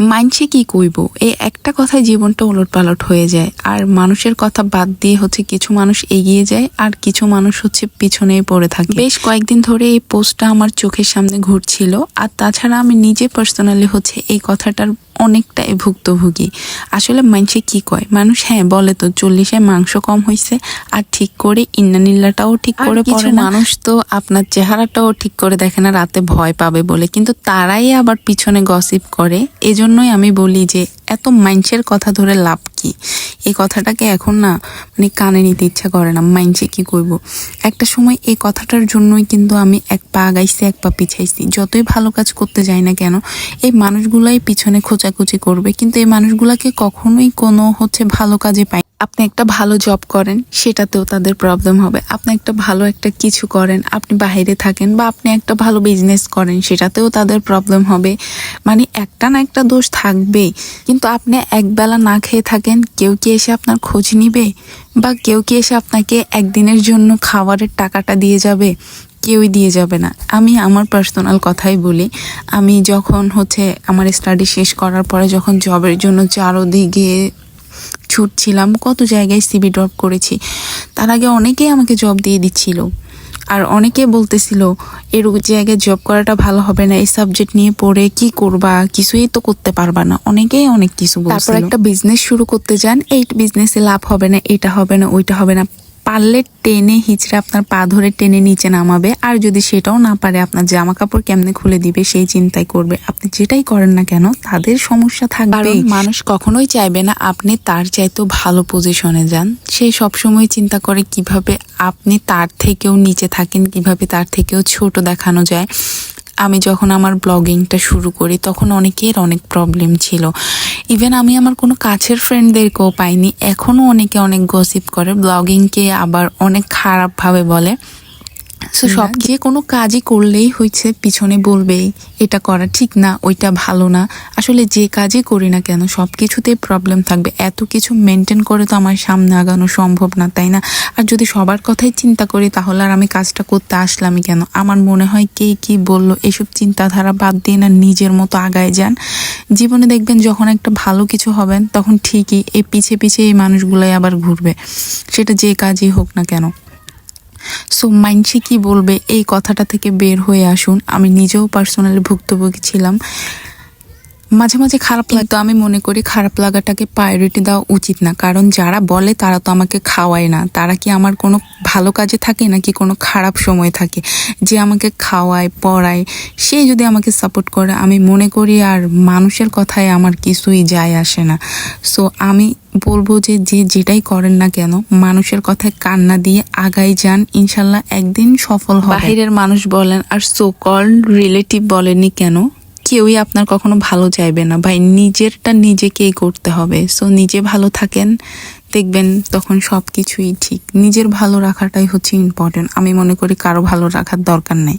মানছে কি কইব? এই একটা কথায় জীবনটা ওলট পালট হয়ে যায়। আর মানুষের কথা বাদ দিয়ে হচ্ছে কিছু মানুষ এগিয়ে যায় আর কিছু মানুষ হচ্ছে পিছনেই পড়ে থাকে। বেশ কয়েকদিন ধরে এই পোস্টটা আমার চোখের সামনে ঘুরছিল আর তাছাড়া আমি নিজে পার্সোনালি হচ্ছে এই কথাটার অনেকটাই ভুক্তভোগী। আসলে মানুষে কি কয়? মানুষ হ্যাঁ বলে তো চল্লিশে মাংস কম হয়েছে আর ঠিক করে ইন্নানিল্লাটাও ঠিক করে কিছু পড়ে মানুষ তো আপনার চেহারাটাও ঠিক করে দেখে না রাতে ভয় পাবে বলে। কিন্তু তারাই আবার পিছনে গসিপ করে এজন্যই আমি বলি যে, এত মাইন্সের কথা ধরে লাভ কি? এই কথাটাকে এখন না মানে কানে নিতে ইচ্ছা করে না মাইন্সে কি করব? একটা সময় এই কথাটার জন্যই কিন্তু আমি এক পা আগাইছি, এক পা পিছাইছি। যতই ভালো কাজ করতে যাই না কেন, এই মানুষগুলাই পিছনে খোঁচাখুচি করবে, কিন্তু এই মানুষগুলাকে কখনোই কোনো হচ্ছে ভালো কাজে পাই আপনি একটা ভালো জব করেন, সেটাতেও তাদের প্রবলেম হবে। আপনি একটা ভালো একটা কিছু করেন, আপনি বাইরে থাকেন, বা আপনি একটা ভালো বিজনেস করেন, সেটাতেও তাদের প্রবলেম হবে। মানে একটা না একটা দোষ থাকবেই। কিন্তু আপনি একবেলা না খেয়ে থাকেন, কেউ কি এসে আপনার খোঁজ নিবে? বা কেউ কি এসে আপনাকে একদিনের জন্য খাবারের টাকাটা দিয়ে যাবে? কেউই দিয়ে যাবে না। আমি আমার পার্সোনাল কথাই বলি। আমি যখন হচ্ছে আমার স্টাডি শেষ করার পরে যখন জবের জন্য চারোদিকে ছুটছিলাম, কত জায়গায় সিবি ড্রপ করেছি, তার আগে অনেকেই আমাকে জব দিয়ে দিচ্ছিল। আর অনেকে বলতেছিল এর জায়গায় জব করাটা ভালো হবে না এই সাবজেক্ট নিয়ে পড়ে কি করবা? কিছুই তো করতে পারবা না। অনেকেই অনেক কিছু তারপর একটা বিজনেস শুরু করতে যান এই বিজনেসে লাভ হবে না এটা হবে না ওইটা হবে না। পারলে টেনে হিচড়ে আপনার পা ধরে টেনে নিচে নামাবে। আর যদি সেটাও না পারে, আপনার জামা কাপড় কেমনে খুলে দিবে সেই চিন্তাই করবে। আপনি যেটাই করেন না কেন, তাদের সমস্যা থাকবে মানুষ কখনোই চাইবে না আপনি তার চাইতেও ভালো পজিশনে যান। সে সবসময় চিন্তা করে কীভাবে আপনি তার থেকেও নিচে থাকেন, কীভাবে তার থেকেও ছোট দেখানো যায়। আমি যখন আমার ব্লগিংটা শুরু করি, তখন অনেকের অনেক প্রবলেম ছিল। ইভেন আমি আমার কোনো কাছের ফ্রেন্ডদেরকেও পাইনি। এখনও অনেকে অনেক গসিপ করে ব্লগিংকে আবার অনেক খারাপভাবে বলে। সো সব যে কোনো কাজই করলেই হয়েছে পিছনে বলবেই এটা করা ঠিক না ওইটা ভালো না। আসলে যে কাজই করি না কেন সব কিছুতেই প্রবলেম থাকবে। এত কিছু মেনটেন করে তো আমার সামনে আগানো সম্ভব না তাই না? আর যদি সবার কথাই চিন্তা করি তাহলে আর আমি কাজটা করতে আসলামই কেন? আমার মনে হয় কে কি বলল এসব চিন্তাধারা বাদ দিয়ে না নিজের মতো আগায় যান। জীবনে দেখবেন যখন একটা ভালো কিছু হবেন তখন ঠিকই এই পিছে পিছে এই মানুষগুলাই আবার ঘুরবে। সেটা যে কাজই হোক না কেন। সো মাইনসে কি বলবে? এই কথাটা থেকে বের হয়ে আসুন। আমি নিজেও পার্সোনালি ভুক্তভোগী ছিলাম। মাঝে মাঝে খারাপ লাগতো আমি মনে করি খারাপ লাগাটাকে প্রায়োরিটি দেওয়া উচিত না। কারণ যারা বলে তারা তো আমাকে খাওয়ায় না। তারা কি আমার কোনো ভালো কাজে থাকে নাকি কোনো খারাপ সময় থাকে? যে আমাকে খাওয়ায় পড়ায় সে যদি আমাকে সাপোর্ট করে আমি মনে করি আর মানুষের কথায় আমার কিছুই যায় আসে না। সো আমি বলব যে যে যেটাই করেন না কেন মানুষের কথায় কান্না দিয়ে আগাই যান। ইনশাল্লাহ একদিন সফল হয় বাহিরের মানুষ বলেন আর সো কল রিলেটিভ বলেনি কেন? কেউই আপনার কখনো ভালো চাইবে না। ভাই, নিজেরটা নিজেকেই করতে হবে। সো নিজে ভালো থাকেন, দেখবেন তখন সব কিছুই ঠিক। নিজের ভালো রাখাটাই হচ্ছে ইম্পর্টেন্ট আমি মনে করি কারও ভালো রাখার দরকার নেই।